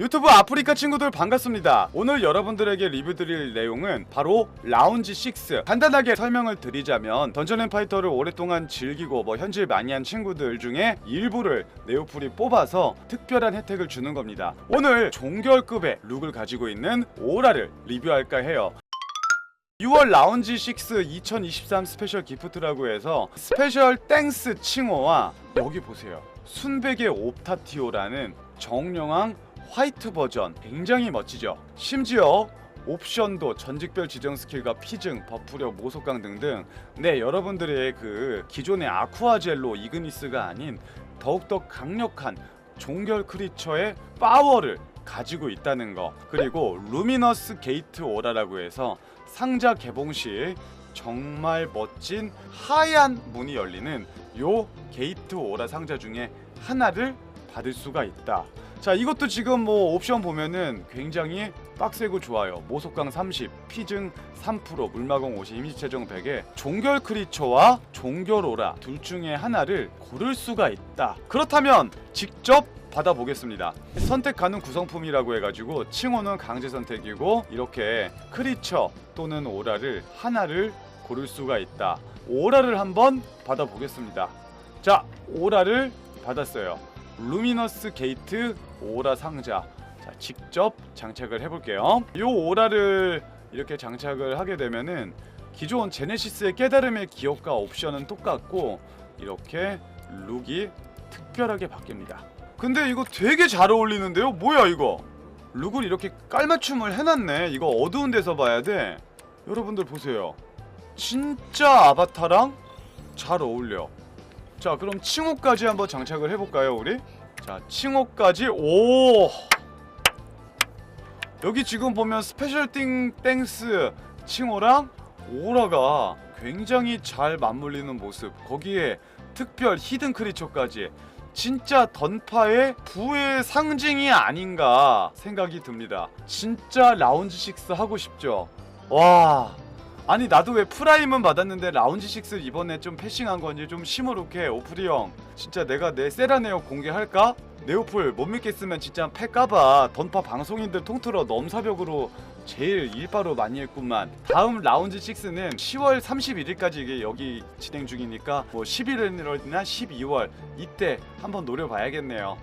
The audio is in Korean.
유튜브 아프리카 친구들 반갑습니다. 오늘 여러분들에게 리뷰 드릴 내용은 바로 라운지 6. 간단하게 설명을 드리자면 던전 앤 파이터를 오랫동안 즐기고 뭐 현질 많이 한 친구들 중에 일부를 네오플이 뽑아서 특별한 혜택을 주는 겁니다. 오늘 종결급의 룩을 가지고 있는 오라를 리뷰할까 해요. 6월 라운지 6 2023 스페셜 기프트라고 해서 스페셜 땡스 칭호와 여기 보세요. 순백의 옵타티오라는 정령왕 화이트 버전 굉장히 멋지죠. 심지어 옵션도 전직별 지정 스킬과 피증, 버프력, 모속강 등등 네 여러분들의 그 기존의 아쿠아젤로 이그니스가 아닌 더욱더 강력한 종결 크리처의 파워를 가지고 있다는 거 그리고 루미너스 게이트 오라라고 해서 상자 개봉 시 정말 멋진 하얀 문이 열리는 요 게이트 오라 상자 중에 하나를 받을 수가 있다. 자 이것도 지금 뭐 옵션 보면은 굉장히 빡세고 좋아요. 모속강 30, 피증 3%, 물마공 50, 이미지 최종 100에 종결 크리처와 종결 오라 둘 중에 하나를 고를 수가 있다. 그렇다면 직접 받아보겠습니다. 선택 가능 구성품이라고 해가지고 칭호는 강제 선택이고 이렇게 크리처 또는 오라를 하나를 고를 수가 있다. 오라를 한번 받아보겠습니다. 자, 오라를 받았어요. 루미너스 게이트 오라 상자. 자, 직접 장착을 해볼게요. 이 오라를 이렇게 장착을 하게 되면은 기존 제네시스의 깨달음의 기억과 옵션은 똑같고 이렇게 룩이 특별하게 바뀝니다. 근데 이거 되게 잘 어울리는데요? 뭐야 이거? 룩을 이렇게 깔맞춤을 해놨네. 이거 어두운 데서 봐야 돼. 여러분들 보세요. 진짜 아바타랑 잘 어울려. 자, 그럼 칭호까지 한번 장착을 해볼까요, 우리? 자, 칭호까지 오. 여기 지금 보면 스페셜 띵 땡스 칭호랑 오라가 굉장히 잘 맞물리는 모습. 거기에 특별 히든 크리처까지 진짜 던파의 부의 상징이 아닌가 생각이 듭니다. 진짜 라운지 6 하고 싶죠. 와. 아니 나도 왜 프라임은 받았는데 라운지 6 이번에 좀 패싱한 건지 좀 시무룩해 오프리 형. 진짜 내가 내 세라네오 공개할까? 네오플 못 믿겠으면 진짜 패 까봐 던파 방송인들 통틀어 넘사벽으로 제일 일바로 많이 했구만. 다음 라운지 6는 10월 31일까지 이게 여기 진행 중이니까 뭐 11월이나 12월 이때 한번 노려봐야겠네요